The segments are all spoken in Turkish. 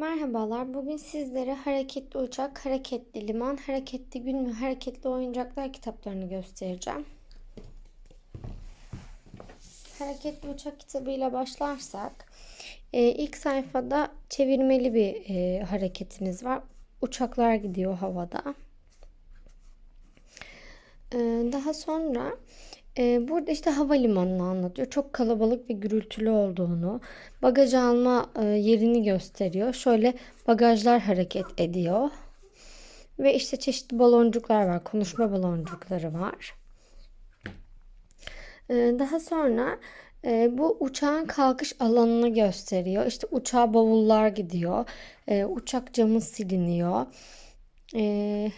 Merhabalar. Bugün sizlere hareketli uçak, hareketli liman, hareketli gün ve hareketli oyuncaklar kitaplarını göstereceğim. Hareketli uçak kitabıyla başlarsak e, ilk sayfada çevirmeli bir e, hareketimiz var. Uçaklar gidiyor havada. E, daha sonra ee, burada işte havalimanını anlatıyor. Çok kalabalık ve gürültülü olduğunu, bagaj alma e, yerini gösteriyor. Şöyle bagajlar hareket ediyor. Ve işte çeşitli baloncuklar var. Konuşma baloncukları var. Ee, daha sonra e, bu uçağın kalkış alanını gösteriyor. İşte uçağa bavullar gidiyor. E, uçak camı siliniyor. Eee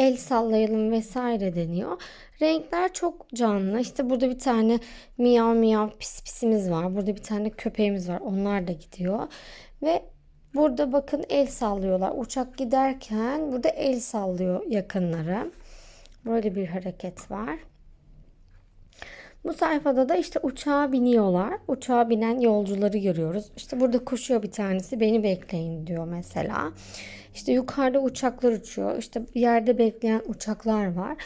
el sallayalım vesaire deniyor. Renkler çok canlı. İşte burada bir tane miyav miyav pis pisimiz var. Burada bir tane köpeğimiz var. Onlar da gidiyor. Ve burada bakın el sallıyorlar. Uçak giderken burada el sallıyor yakınları. Böyle bir hareket var. Bu sayfada da işte uçağa biniyorlar. Uçağa binen yolcuları görüyoruz. İşte burada koşuyor bir tanesi beni bekleyin diyor mesela. İşte yukarıda uçaklar uçuyor. İşte yerde bekleyen uçaklar var.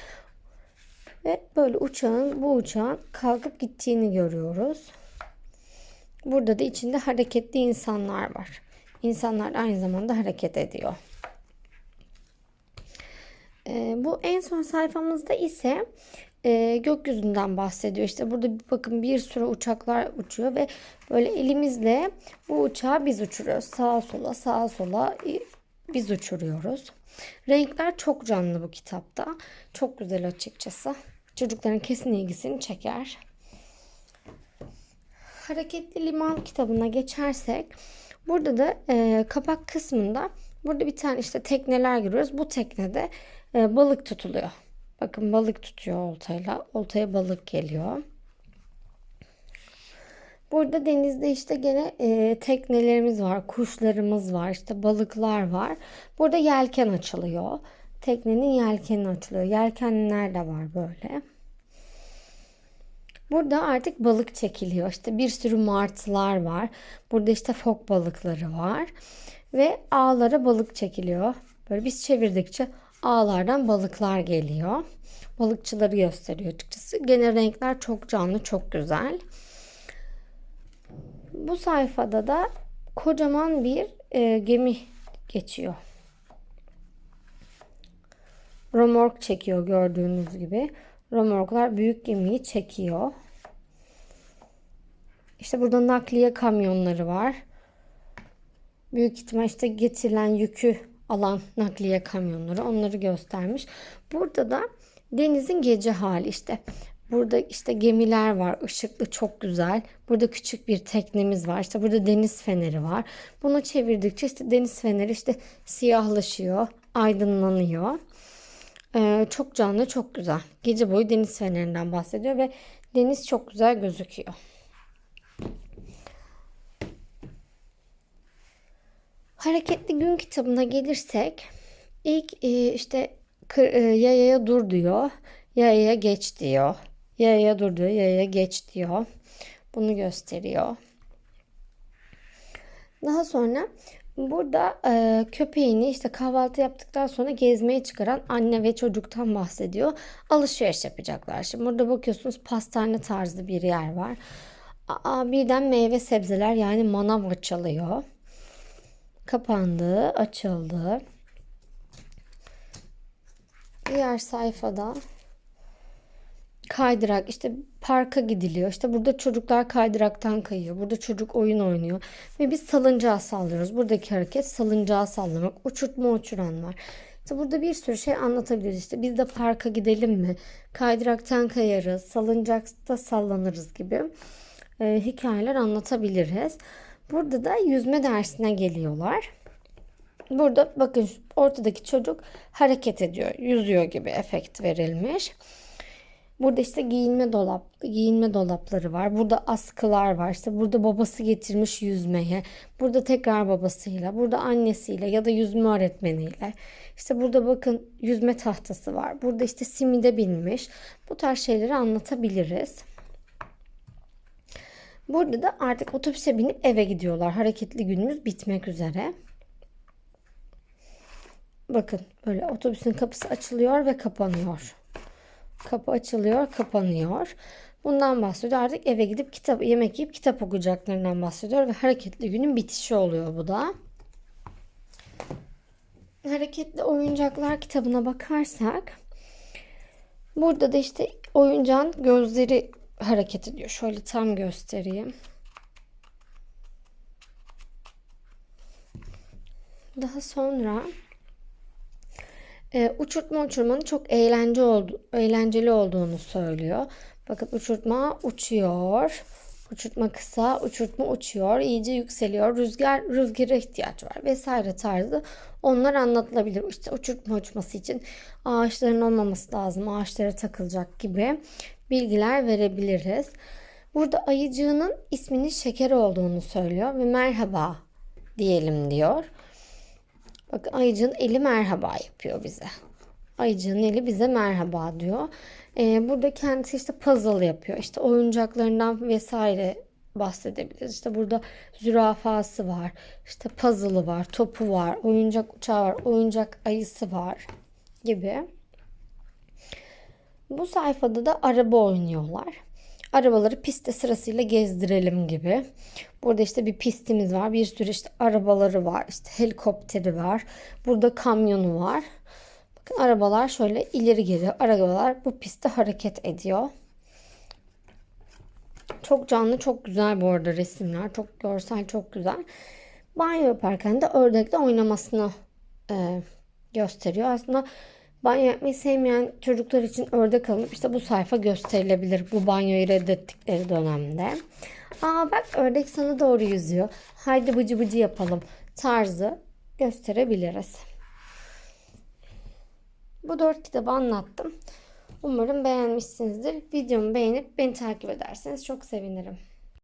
Ve böyle uçağın bu uçağın kalkıp gittiğini görüyoruz. Burada da içinde hareketli insanlar var. İnsanlar aynı zamanda hareket ediyor. Ee, bu en son sayfamızda ise e, gökyüzünden bahsediyor. İşte burada bakın bir sürü uçaklar uçuyor ve böyle elimizle bu uçağı biz uçuruyoruz. Sağa sola sağa sola biz uçuruyoruz. Renkler çok canlı bu kitapta. Çok güzel açıkçası. Çocukların kesin ilgisini çeker. Hareketli Liman kitabına geçersek burada da e, kapak kısmında burada bir tane işte tekneler görüyoruz. Bu teknede e, balık tutuluyor. Bakın balık tutuyor oltayla. Oltaya balık geliyor. Burada denizde işte gene e, teknelerimiz var, kuşlarımız var, işte balıklar var. Burada yelken açılıyor. Teknenin yelkeni açılıyor. Yelkenler de var böyle. Burada artık balık çekiliyor. İşte bir sürü martılar var. Burada işte fok balıkları var. Ve ağlara balık çekiliyor. Böyle biz çevirdikçe ağlardan balıklar geliyor. Balıkçıları gösteriyor açıkçası. Gene renkler çok canlı, çok güzel. Bu sayfada da kocaman bir e, gemi geçiyor. Romork çekiyor gördüğünüz gibi. Romorklar büyük gemiyi çekiyor. İşte burada nakliye kamyonları var. Büyük ihtimal işte getirilen yükü alan nakliye kamyonları onları göstermiş. Burada da denizin gece hali işte. Burada işte gemiler var. ışıklı çok güzel. Burada küçük bir teknemiz var. İşte burada deniz feneri var. Bunu çevirdikçe işte deniz feneri işte siyahlaşıyor, aydınlanıyor. Ee, çok canlı, çok güzel. Gece boyu deniz fenerinden bahsediyor ve deniz çok güzel gözüküyor. Hareketli Gün kitabına gelirsek ilk e, işte e, yayaya dur diyor. Yayaya geç diyor. Yaya dur diyor. Yaya geç diyor. Bunu gösteriyor. Daha sonra burada e, köpeğini işte kahvaltı yaptıktan sonra gezmeye çıkaran anne ve çocuktan bahsediyor. Alışveriş yapacaklar. Şimdi burada bakıyorsunuz pastane tarzı bir yer var. Aa, birden meyve sebzeler yani manav açılıyor. Kapandı, açıldı. Diğer sayfada kaydırak işte parka gidiliyor. İşte burada çocuklar kaydıraktan kayıyor. Burada çocuk oyun oynuyor. Ve biz salıncağı sallıyoruz. Buradaki hareket salıncağı sallamak. Uçurtma uçuran var. İşte burada bir sürü şey anlatabiliriz. İşte biz de parka gidelim mi? Kaydıraktan kayarız. Salıncakta sallanırız gibi e, hikayeler anlatabiliriz. Burada da yüzme dersine geliyorlar. Burada bakın ortadaki çocuk hareket ediyor. Yüzüyor gibi efekt verilmiş. Burada işte giyinme dolap, giyinme dolapları var. Burada askılar var. İşte burada babası getirmiş yüzmeye. Burada tekrar babasıyla, burada annesiyle ya da yüzme öğretmeniyle. İşte burada bakın yüzme tahtası var. Burada işte simide binmiş. Bu tarz şeyleri anlatabiliriz. Burada da artık otobüse binip eve gidiyorlar. Hareketli günümüz bitmek üzere. Bakın böyle otobüsün kapısı açılıyor ve kapanıyor. Kapı açılıyor, kapanıyor. Bundan bahsediyor. Artık eve gidip kitap yemek yiyip kitap okuyacaklarından bahsediyor ve hareketli günün bitişi oluyor bu da. Hareketli oyuncaklar kitabına bakarsak burada da işte oyuncağın gözleri hareket ediyor. Şöyle tam göstereyim. Daha sonra e, uçurtma uçurmanın çok eğlence oldu, eğlenceli olduğunu söylüyor. Bakın uçurtma uçuyor. Uçurtma kısa, uçurtma uçuyor, iyice yükseliyor. Rüzgar rüzgara ihtiyaç var vesaire tarzı onlar anlatılabilir. İşte uçurtma uçması için ağaçların olmaması lazım. Ağaçlara takılacak gibi bilgiler verebiliriz. Burada ayıcığının isminin şeker olduğunu söylüyor ve merhaba diyelim diyor. Bakın ayıcığın eli merhaba yapıyor bize. Ayıcığın eli bize merhaba diyor. Ee, burada kendisi işte puzzle yapıyor. İşte oyuncaklarından vesaire bahsedebiliriz. İşte burada zürafası var. İşte puzzle'ı var, topu var, oyuncak uçağı var, oyuncak ayısı var gibi. Bu sayfada da araba oynuyorlar. Arabaları piste sırasıyla gezdirelim gibi. Burada işte bir pistimiz var. Bir sürü işte arabaları var. İşte helikopteri var. Burada kamyonu var. Bakın arabalar şöyle ileri geri arabalar bu pistte hareket ediyor. Çok canlı, çok güzel bu arada resimler. Çok görsel, çok güzel. Banyo yaparken de ördekle oynamasını e, gösteriyor. Aslında banyo yapmayı sevmeyen çocuklar için ördek alınıp işte bu sayfa gösterilebilir. Bu banyoyu reddettikleri dönemde. Aa bak ördek sana doğru yüzüyor. Haydi bıcı bıcı yapalım tarzı gösterebiliriz. Bu dört kitabı anlattım. Umarım beğenmişsinizdir. Videomu beğenip beni takip ederseniz çok sevinirim.